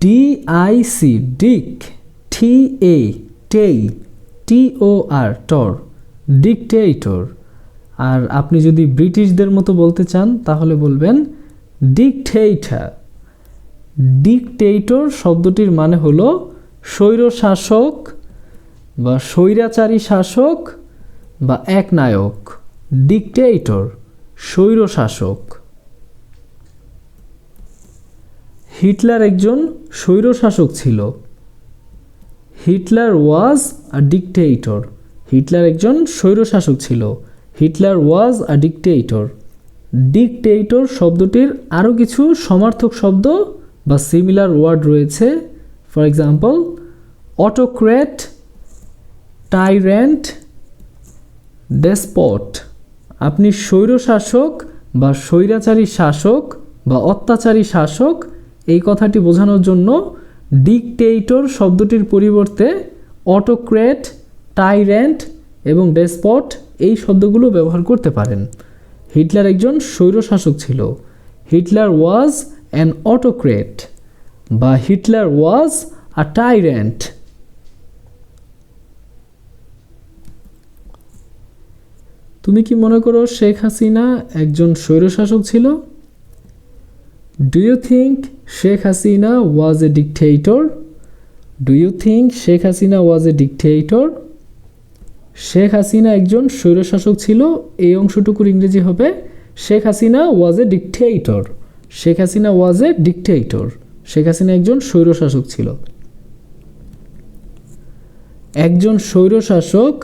D I C dic T A ta T O R tor dictator আর আপনি যদি ব্রিটিশদের মতো বলতে চান, তাহলে বলবেন ডিকটেইটার ডিকটেটর শব্দটির মানে হলো স্বৈরশাসক বা স্বৈরাচারী শাসক বা একনায়ক। ডিকটেটর স্বৈরশাসক। হিটলার একজন স্বৈরশাসক ছিল। Hitler was a dictator Hitler একজন স্বৈরশাসক ছিল। Hitler was a dictator dictator শব্দটির আরও কিছু সমার্থক শব্দ বা সিমিলার ওয়ার্ড রয়েছে। For example, autocrat, tyrant, despot. আপনি স্বৈরশাসক বা স্বৈরাচারী শাসক বা অত্যাচারী শাসক এই কথাটি বোঝানোর জন্য ডিকটেটর শব্দটির পরিবর্তে অটোক্রেট টাইরেন্ট এবং ডেসপট এই শব্দগুলো ব্যবহার করতে পারেন। হিটলার একজন স্বৈরশাসক ছিল। হিটলার ওয়াজ অ্যান অটোক্রেট বা হিটলার ওয়াজ আ টাইরেন্ট তুমি কি মনে করো শেখ হাসিনা একজন স্বৈরশাসক ছিল? Do you think Sheikh Hasina was a dictator do you think Sheikh Hasina was a dictator Sheikh Hasina একজন স্বৈরশাসক ছিল, এই অংশটুকুর ইংরেজি হবে Sheikh Hasina was a dictator Sheikh Hasina was a dictator Sheikh Hasina একজন স্বৈরশাসক ছিল। একজন স্বৈরশাসক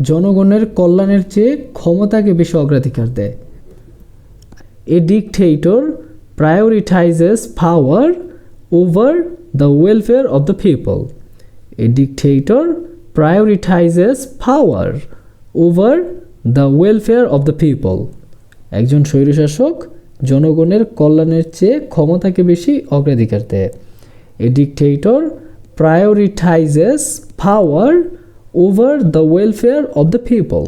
জনগণের কল্যাণের চেয়ে ক্ষমতাকে বেশি অগ্রাধিকার দেয়। A dictator prioritizes power over the welfare of the people. A dictator prioritizes power over the welfare of the people. একজন স্বৈরশাসক জনগণের কল্যাণের চেয়ে ক্ষমতাকে বেশি অগ্রাধিকার দেয় a dictator prioritises power over the welfare of the people